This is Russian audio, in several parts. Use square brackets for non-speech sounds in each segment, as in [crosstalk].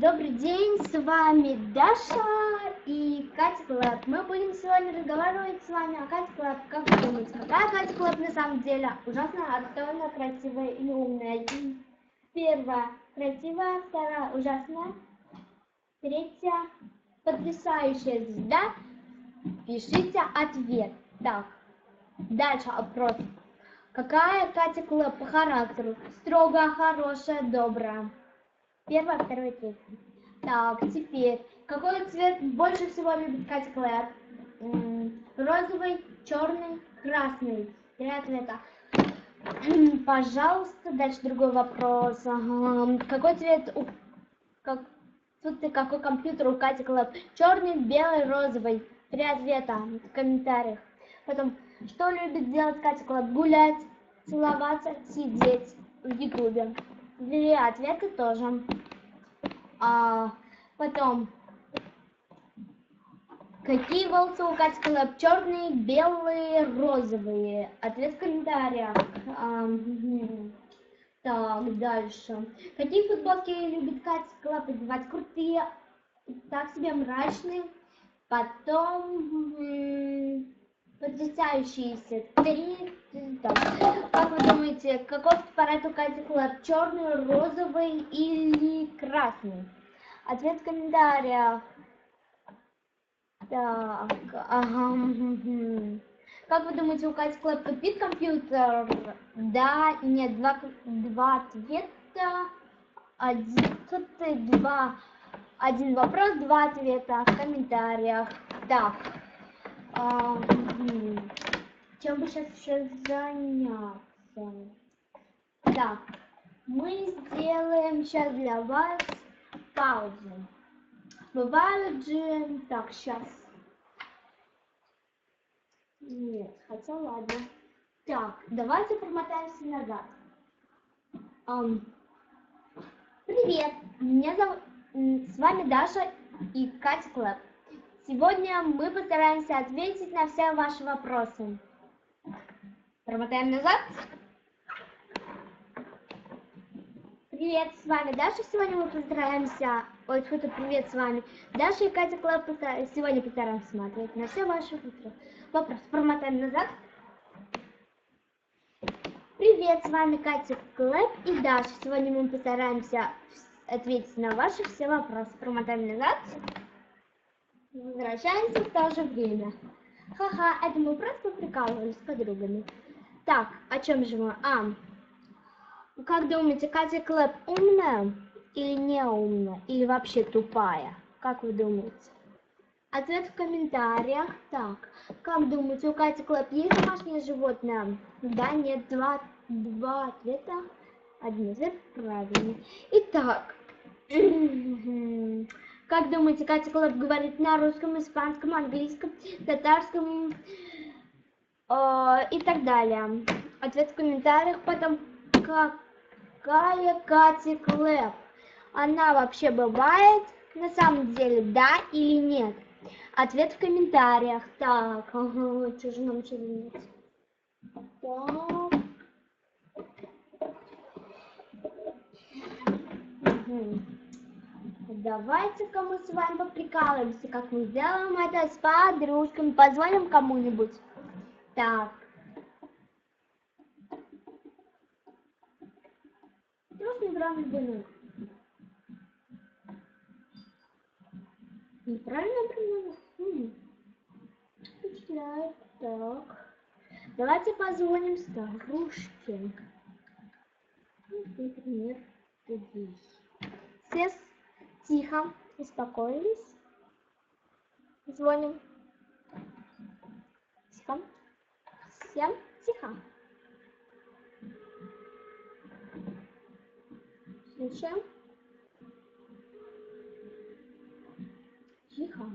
Добрый день, с вами Даша и Катя Клэп. Мы будем сегодня разговаривать с вами о Кате Клэп. Как вы думаете, какая Катя Клэп на самом деле? Ужасно актуальная, красивая и умная. Первая красивая, вторая ужасная, третья потрясающая звезда. Пишите ответ. Так, дальше опрос. Какая Катя Клэп по характеру? Строгая, хорошая, добрая. Первое, второе, третье. Так, теперь, какой цвет больше всего любит Катя Клэр? Розовый, черный, красный. Три ответа. Пожалуйста, дальше другой вопрос. Ага. Какой цвет у... Как... Тут ты какой компьютер у Кати Клэп? Черный, белый, розовый. Три ответа в комментариях. Потом, что любит делать Катя Клэп? Гулять, целоваться, сидеть в Ютубе. Две ответы тоже. А, потом, какие волосы у Кати Клэп? Черные, белые, розовые. Ответ в комментариях. А, так, дальше. Какие футболки любит Катя Клэп одевать? Крутые, так себе мрачные. Потом м, потрясающиеся. Три. Как вы думаете, какой фотоаппарат у Кати Клэп? Черный, розовый или красный? Ответ в комментариях. Так, ага. Как вы думаете, у Кати Клэп тупит компьютер? Да, нет, два, два ответа. Один, тут два, один вопрос, два ответа в комментариях. Так, а. Чем бы сейчас еще заняться? Так, мы сделаем сейчас для вас паузу. Бывают же... Так, сейчас. Нет, хотя ладно. Так, давайте промотаемся назад. Ам, привет, меня зовут... С вами Даша и Катя Клэп. Сегодня мы постараемся ответить на все ваши вопросы. Промотаем назад. Привет, с вами Даша. Сегодня мы постараемся... Ой, фото, привет, с вами Даша и Катя поста- Сегодня постараемся смотреть на все ваши вопросы. Вопрос. Промотаем назад. Привет, с вами Катя Клэп и Даша. Сегодня мы постараемся ответить на ваши все вопросы. Промотаем назад. Возвращаемся в то же время. Ха-ха, это мы просто прикалывались с подругами. Так, о чем же мы? А, как думаете, Катя Клэп умная или не умная? Или вообще тупая? Как вы думаете? Ответ в комментариях. Так, как думаете, у Кати Клэп есть домашнее животное? Да, нет, два, два ответа. Один ответ правильный. Итак, [clears throat] как думаете, Катя Клэп говорит на русском, испанском, английском, татарском и так далее? Ответ в комментариях. Потом, какая Катя Клэп? Она вообще бывает на самом деле, да или нет? Ответ в комментариях. Так, что же нам делать? Так. Мгм. Давайте-ка мы с вами поприкалываемся, как мы сделаем это с подружками. Позвоним кому-нибудь. Так. Просто неправильно звонок. Неправильно звонок? М. Впечатляет. Так. Давайте позвоним старушке. Например, здесь. Все тихо, успокоились. Звоним. Тихо. Всем тихо. Слушаем. Тихо.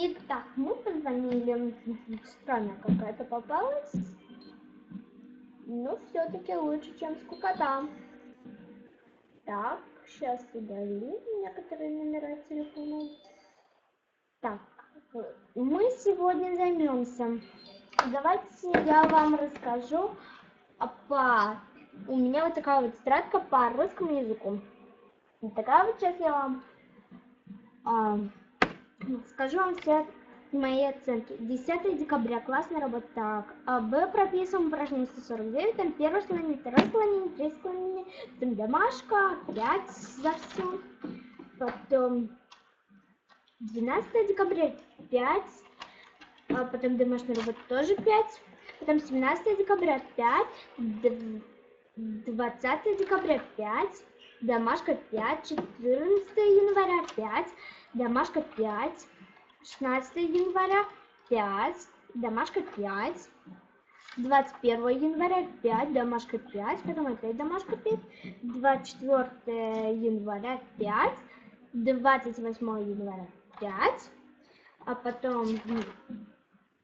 Итак, мы позвонили. Странная какая-то попалась. Но все-таки лучше, чем скукота. Так, сейчас удалю некоторые номера телефона. Так, мы сегодня займемся. Давайте я вам расскажу по... У меня вот такая вот тетрадка по русскому языку. Вот такая вот сейчас я вам а, скажу вам все мои оценки. 10 декабря. Классная работа. Так. А Б прописываем упражнение 149. Там первое склонение, второе склонение, третье склонение. Потом домашка. 5 за все. Потом 12 декабря 5. А потом домашняя работа тоже 5. Потом 17 декабря 5. 20 декабря 5. Домашка 5. 14 января 5. Домашка 5. 16 января 5, домашка 5, 21 января 5, домашка 5, потом опять домашка 5, 24 января 5, 28 января 5, а потом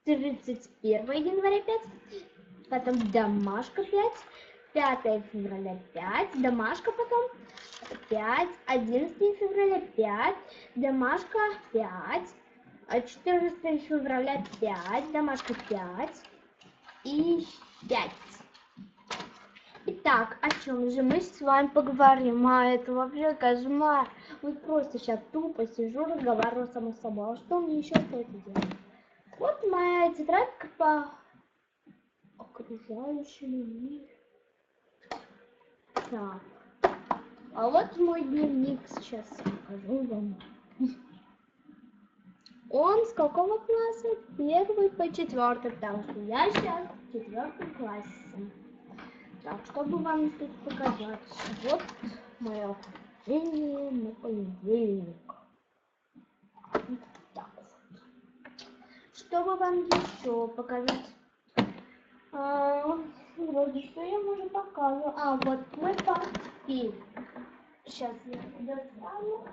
31 января 5, потом домашка 5, 5 февраля 5, домашка потом 5, 11 февраля 5, домашка 5, 14 февраля 5, домашка 5 и 5. Итак, о чем же мы с вами поговорим? А это вообще кошмар. Вот просто сейчас тупо сижу, разговариваю сама с собой. А что мне еще стоит делать? Вот моя тетрадка по окружающему миру. Так. А вот мой дневник сейчас покажу вам. Он с какого класса? Первый по четвертый, потому что я сейчас в четвертом классе. Так, чтобы вам тут показать, вот мое хождение на понедельник. Так вот. Чтобы вам еще показать, вроде что я уже показывала. А, вот мой портфель. Сейчас я достану.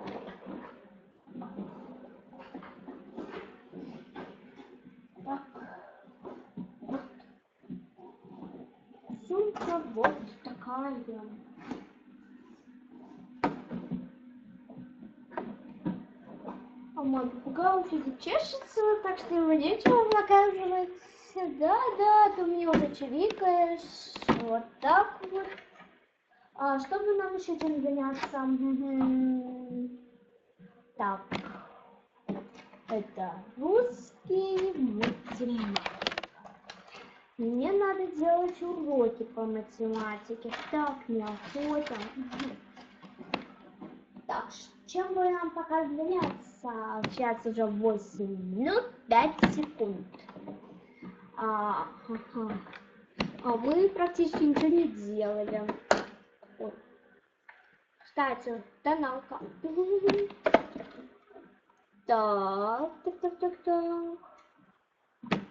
Сумка вот такая. А мой попугай уже чешется, так что ему нечего показывать. Да, да, ты мне уже чирикаешь. Вот так вот. А что бы нам еще этим заняться? Так. Это русский математика. Мне надо делать уроки по математике. Так, неохота. Так, чем бы нам пока заняться? Сейчас уже 8 минут 5 секунд. А, ага. а вы практически ничего не делали. Ой. Кстати, тоналка. Так, так, так, так, так.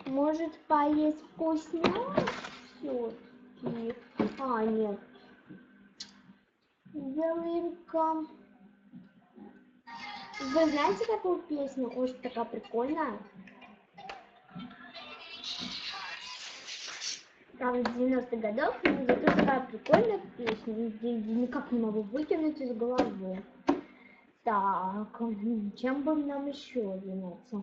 Может поесть вкусняшки? А, нет. Ялинка. Вы знаете такую песню? Очень такая прикольная. Правда, 90-х годов, но зато такая прикольная песня, никак не могу выкинуть из головы. Так, чем бы нам еще заняться?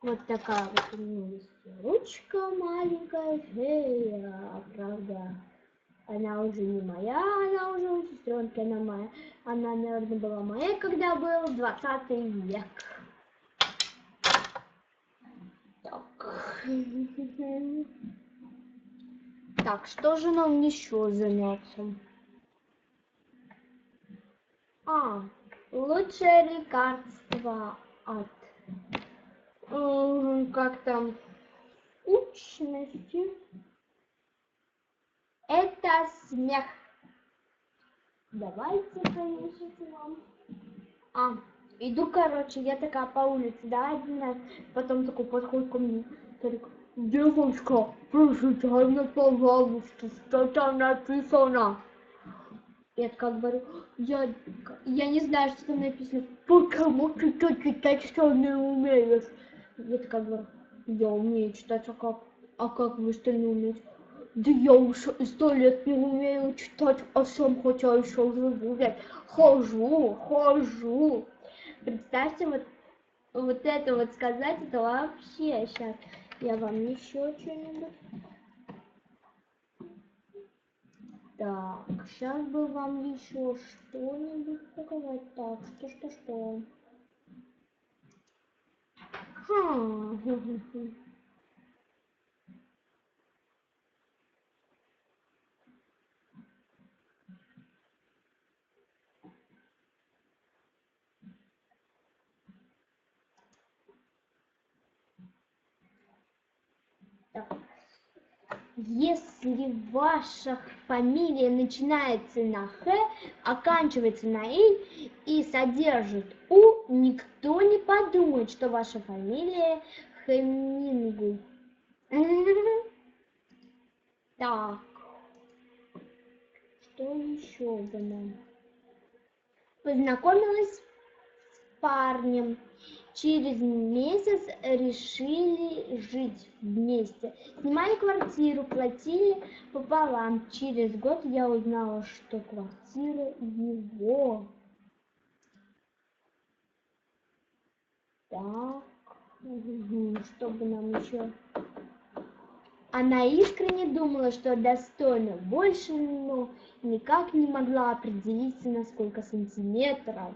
Вот такая вот у меня есть ручка маленькая, фея, правда. Она уже не моя, она уже у сестренки, она моя. Она, наверное, была моя, когда был 20 век. Так. [laughs] Так, что же нам еще заняться? А, лучшее лекарство от как там скучности. Это смех. Давайте, конечно, вам. А, иду, короче, я такая по улице, да, один потом такой подходит ко мне, старик, девушка, прочитай мне, пожалуйста, что там написано. Я как говорю, я, я не знаю, что там написано, потому что ты читать что не умеешь. Я такая говорю, я умею читать, а как? А как вы что не умеете? Да я уже сто лет не умею читать, а сам хотя еще уже гулять. Хожу, хожу. Представьте, вот, вот это вот сказать, это вообще сейчас. Я вам еще что-нибудь. Так, сейчас бы вам еще что-нибудь показать. Так, что, что, что. Хм. Если ваша фамилия начинается на Х, оканчивается на И и содержит У, никто не подумает, что ваша фамилия Хемингуэй. [laughs] Так. Что еще бы нам? Познакомилась парнем. Через месяц решили жить вместе. Снимали квартиру, платили пополам. Через год я узнала, что квартира его. Так, угу, что бы нам еще? Она искренне думала, что достойна больше, но никак не могла определиться, на сколько сантиметров.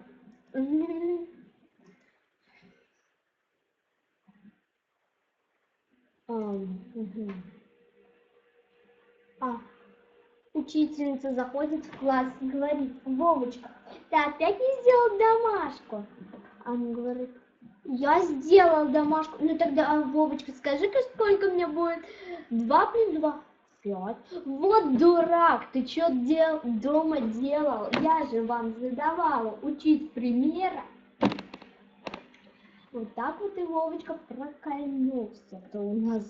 А, учительница заходит в класс и говорит, Вовочка, ты опять не сделал домашку? А он говорит, я сделал домашку. Ну тогда, Вовочка, скажи-ка, сколько мне будет? Два плюс два. Пять. Вот дурак, ты что дел дома делал? Я же вам задавала учить примера. Вот так вот и Вовочка прокольнулся. То у нас...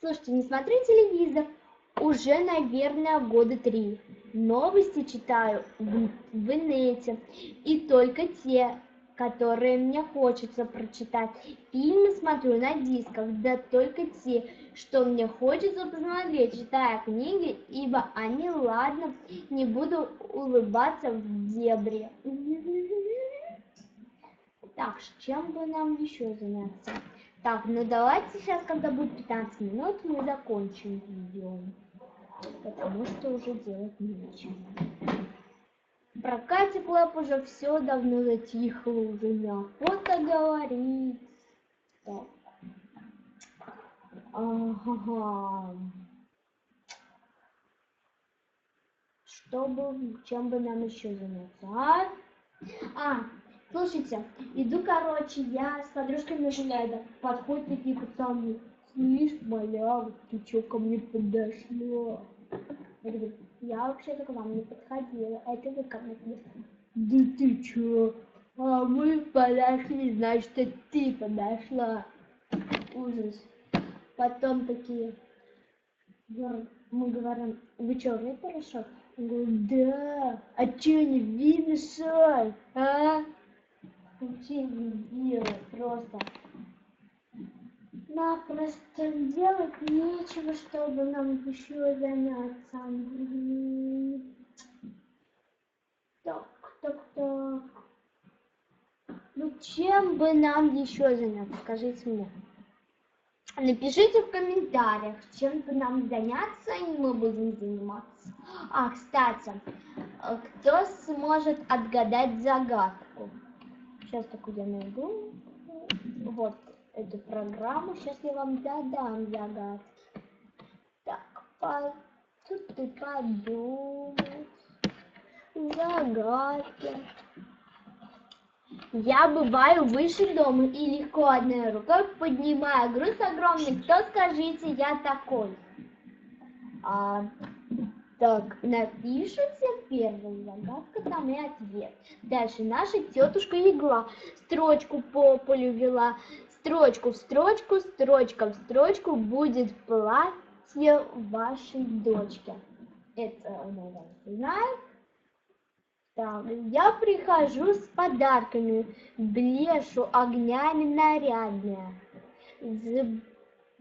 Слушайте, не смотрю телевизор. Уже, наверное, года три. Новости читаю в, в инете. И только те, которые мне хочется прочитать. Фильмы смотрю на дисках, да только те, что мне хочется посмотреть, читая книги, ибо они, ладно, не буду улыбаться в дебри. Так, чем бы нам еще заняться? Так, ну давайте сейчас, когда будет 15 минут, мы закончим видео. Потому что уже делать нечего. Про Катя Клэп уже все давно затихло, уже неохота говорить. Так. Ага. Чтобы, чем бы нам еще заняться, а? А, слушайте, иду, короче, я с подружками гуляю, да, подходят такие пацаны, слышь, моя, ты чё ко мне подошла? Я говорю, я вообще-то к вам не подходила, это вы ко мне подошли. Да ты чё? А мы подошли, значит, ты подошла. Ужас. Потом такие, мы говорим, вы черный порошок? Он говорит, да, а чё не видно, соль, а? Вообще не делай, просто напросто делать нечего, чтобы нам еще заняться. Так, так, так. Ну, чем бы нам еще заняться, скажите мне. Напишите в комментариях, чем бы нам заняться, и мы будем заниматься. А, кстати, кто сможет отгадать загадку? Сейчас только я найду. Вот эту программу. Сейчас я вам задам загадки. Так, по... тут ты подумать. Загадки. Я бываю выше дома и легко одной рукой поднимаю груз огромный. Кто скажите, я такой? А, так, напишите первую загадку, там и ответ. Дальше наша тетушка Игла строчку по полю вела, строчку в строчку, строчка в строчку будет платье вашей дочки. Это наверное, знает. Так, я прихожу с подарками, блешу огнями нарядная.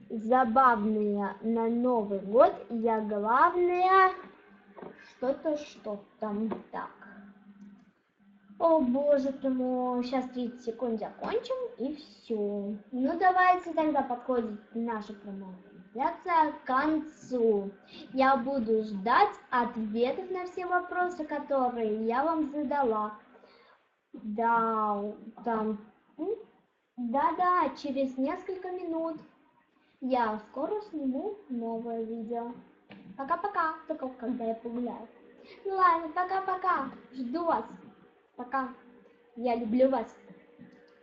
забавные на Новый год. Я главное что-то, что там так. О боже мой, сейчас 30 секунд закончим и все. Ну давайте тогда подходит наша трансляция к концу. Я буду ждать ответов на все вопросы, которые я вам задала. Да, там, да-да, через несколько минут я скоро сниму новое видео. Пока-пока, только когда я погуляю. Ну ладно, пока-пока, жду вас. Пока. Я люблю вас.